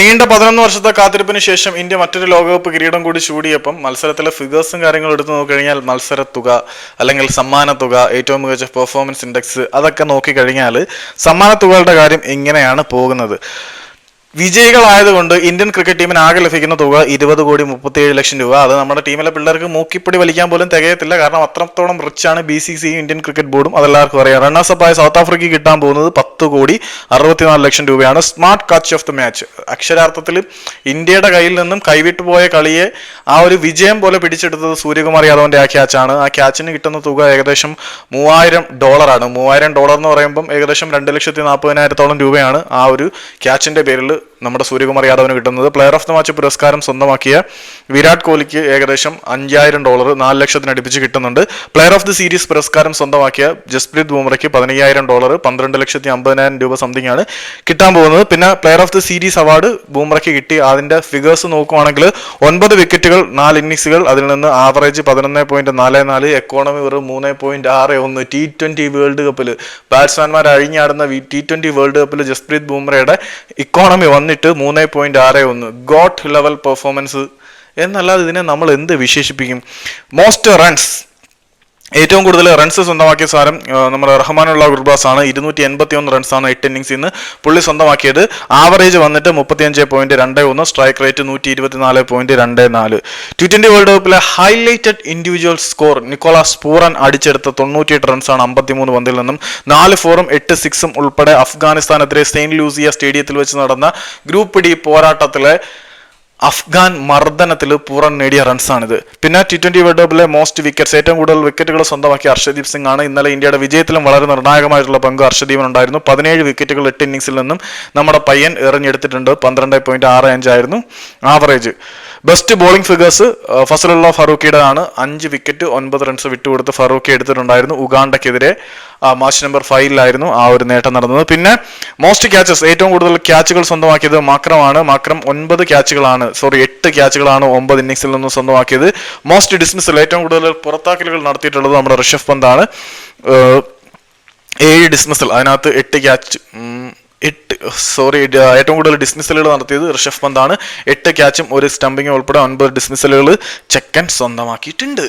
നീണ്ട പതിനൊന്ന് വർഷത്തെ കാത്തിരിപ്പിന് ശേഷം ഇന്ത്യ മറ്റൊരു ലോകകപ്പ് കിരീടം കൂടി ചൂടിയപ്പം മത്സരത്തിലെ ഫിഗേഴ്സും കാര്യങ്ങളും എടുത്തു നോക്കിക്കഴിഞ്ഞാൽ മത്സര തുക അല്ലെങ്കിൽ സമ്മാന തുക ഏറ്റവും മികച്ച പെർഫോമൻസ് ഇൻഡെക്സ് അതൊക്കെ നോക്കിക്കഴിഞ്ഞാൽ സമ്മാന തുകകളുടെ കാര്യം ഇങ്ങനെയാണ് പോകുന്നത്. വിജയികളായതുകൊണ്ട് ഇന്ത്യൻ ക്രിക്കറ്റ് ടീമിന് ആകെ ലഭിക്കുന്ന തുക ഇരുപത് കോടി മുപ്പത്തിയേഴ് ലക്ഷം രൂപ. അത് നമ്മുടെ ടീമിലെ പിള്ളേർക്ക് മൂക്കിപ്പടി വലിക്കാൻ പോലും തികയത്തില്ല. കാരണം അത്രത്തോളം റിച്ച് ആണ് B C C Indian cricket ബോർഡും അതെല്ലാവർക്കും അറിയാം. റണ്ണേഴ്സ് അപ്പായ സൗത്ത് ആഫ്രിക്കയ്ക്ക് കിട്ടാൻ പോകുന്നത് പത്ത് കോടി അറുപത്തിനാല് ലക്ഷം രൂപയാണ്. Smart catch of the match അക്ഷരാർത്ഥത്തിൽ ഇന്ത്യയുടെ കയ്യിൽ നിന്നും കൈവിട്ടു പോയ കളിയെ ആ ഒരു വിജയം പോലെ പിടിച്ചെടുത്തത് സൂര്യകുമാർ യാദവിന്റെ ആ ക്യാച്ചാണ് ആ ക്യാച്ചിന് കിട്ടുന്ന തുക ഏകദേശം മൂവായിരം ഡോളറാണ് മൂവായിരം ഡോളർ എന്ന് പറയുമ്പം ഏകദേശം രണ്ട് ലക്ഷത്തി നാൽപ്പതിനായിരത്തോളം രൂപയാണ് ആ ഒരു ക്യാച്ചിന്റെ പേരിൽ നമ്മുടെ സൂര്യകുമാർ യാദവിന് കിട്ടുന്നത്. പ്ലെയർ ഓഫ് ദ മാച്ച് പുരസ്കാരം സ്വന്തമാക്കിയ വിരാട് കോഹ്ലിക്ക് ഏകദേശം അഞ്ചായിരം ഡോളർ നാല് ലക്ഷത്തിനടുപ്പിച്ച് കിട്ടുന്നുണ്ട്. പ്ലെയർ ഓഫ് ദി സീരീസ് പുരസ്കാരം സ്വന്തമാക്കിയ ജസ്പ്രീത് ബുംറയ്ക്ക് പതിനയ്യായിരം ഡോളർ പന്ത്രണ്ട് ലക്ഷത്തി അമ്പതിനായിരം രൂപ സംതിങ് ആണ് കിട്ടാൻ പോകുന്നത്. പിന്നെ player of the series award ബുംറയ്ക്ക് കിട്ടി. അതിന്റെ ഫിഗേഴ്സ് നോക്കുവാണെങ്കിൽ ഒൻപത് വിക്കറ്റുകൾ നാല് ഇന്നിങ്സുകൾ അതിൽ നിന്ന് ആവറേജ് പതിനൊന്ന് പോയിന്റ് നാല് നാല് എക്കോണമി വെറും മൂന്ന് പോയിന്റ് ആറ് ഒന്ന് ടി ട്വന്റി വേൾഡ് കപ്പിൽ ബാറ്റ്സ്മാൻമാർ അഴിഞ്ഞാടുന്ന ടി ട്വന്റി വേൾഡ് കപ്പിൽ ജസ്പ്രീത് ബുംറയുടെ ഇക്കോണമി വന്നിട്ട് മൂന്ന് പോയിന്റ് ആറ് ഒന്ന്. ഗോട്ട് ലെവൽ പെർഫോമൻസ് എന്നല്ലാതെ ഇതിനെ നമ്മൾ എന്ത് വിശേഷിപ്പിക്കും? മോസ്റ്റ് റൺസ് ഏറ്റവും കൂടുതൽ റൺസ് സ്വന്തമാക്കിയ സാരം നമ്മുടെ റഹ്മാനുള്ള ഗുർബാസ് ആണ് ഇരുന്നൂറ്റി എൺപത്തി ഒന്ന് റൺസാണ് എട്ട് ഇന്നിങ്സിൽ നിന്ന് പുള്ളി സ്വന്തമാക്കിയത്. ആവറേജ് വന്നിട്ട് മുപ്പത്തിയഞ്ച് പോയിന്റ് രണ്ട് ഒന്ന് സ്ട്രൈക്ക് റേറ്റ് നൂറ്റി ഇരുപത്തിനാല് പോയിന്റ് രണ്ട് നാല്. T twenty world കപ്പിലെ highlighted individual score Nicholas Pooran അടിച്ചെടുത്ത തൊണ്ണൂറ്റിയെട്ട് റൺസാണ് അമ്പത്തിമൂന്ന് പന്തിൽ നിന്നും. നാല് ഫോറും എട്ട് സിക്സും ഉൾപ്പെടെ അഫ്ഗാനിസ്ഥാനെതിരെ സെയിന്റ് ലൂസിയ സ്റ്റേഡിയത്തിൽ വെച്ച് നടന്ന ഗ്രൂപ്പ് ഡി പോരാട്ടത്തിലെ അഫ്ഗാൻ മർദ്ദനത്തിൽ പൂറൻ നേടിയ റൺസാണിത്. പിന്നെ ടി ട്വന്റി വേൾഡ് കപ്പിലെ മോസ്റ്റ് വിക്കറ്റ്സ് ഏറ്റവും കൂടുതൽ വിക്കറ്റുകൾ സ്വന്തമാക്കിയ അർഷദീപ് സിംഗ് ആണ് ഇന്നലെ ഇന്ത്യയുടെ വിജയത്തിലും വളരെ നിർണായകമായിട്ടുള്ള പങ്ക് ഹർഷദീപിനുണ്ടായിരുന്നു പതിനേഴ് വിക്കറ്റുകൾ എട്ട് ഇന്നിംഗ്സിൽ നിന്നും നമ്മുടെ പയ്യൻ എറിഞ്ഞെടുത്തിട്ടുണ്ട്. പന്ത്രണ്ട് പോയിന്റ് ആറ് അഞ്ചായിരുന്നു average best bowling figures Fasalulla ഫറൂഖിയുടെ ആണ് അഞ്ച് വിക്കറ്റ് ഒൻപത് റൺസ് വിട്ടുകൊടുത്ത് ഫറൂഖി എടുത്തിട്ടുണ്ടായിരുന്നു. ഉഗാണ്ടയ്ക്കെതിരെ മാച്ച് നമ്പർ ഫൈവിലായിരുന്നു ആ ഒരു നേട്ടം നടന്നത്. പിന്നെ മോസ്റ്റ് ക്യാച്ചസ് ഏറ്റവും കൂടുതൽ ക്യാച്ചുകൾ സ്വന്തമാക്കിയത് മാക്രമാണ്. മാക്രം ഒൻപത് ക്യാച്ചുകളാണ് സോറി എട്ട് ക്യാച്ചുകളാണ് ഒമ്പത് ഇന്നിങ്സിൽ നിന്ന് സ്വന്തമാക്കിയത്. മോസ്റ്റ് ഡിസ്മിസൽ ഏറ്റവും കൂടുതൽ പുറത്താക്കലുകൾ നടത്തിയിട്ടുള്ളത് നമ്മുടെ ഋഷഭ് പന്താണ്. ഏഴ് ഡിസ്മിസൽ അതിനകത്ത് എട്ട് ക്യാച്ച് എട്ട് സോറി ഏറ്റവും കൂടുതൽ ഡിസ്മിസലുകൾ നടത്തിയത് ഋഷഭ് പന്താണ്. എട്ട് ക്യാച്ചും ഒരു സ്റ്റംപിങ്ങും ഉൾപ്പെടെ ഒൻപത് ഡിസ്മിസലുകൾ ചെക്കൻ സ്വന്തമാക്കിയിട്ടുണ്ട്.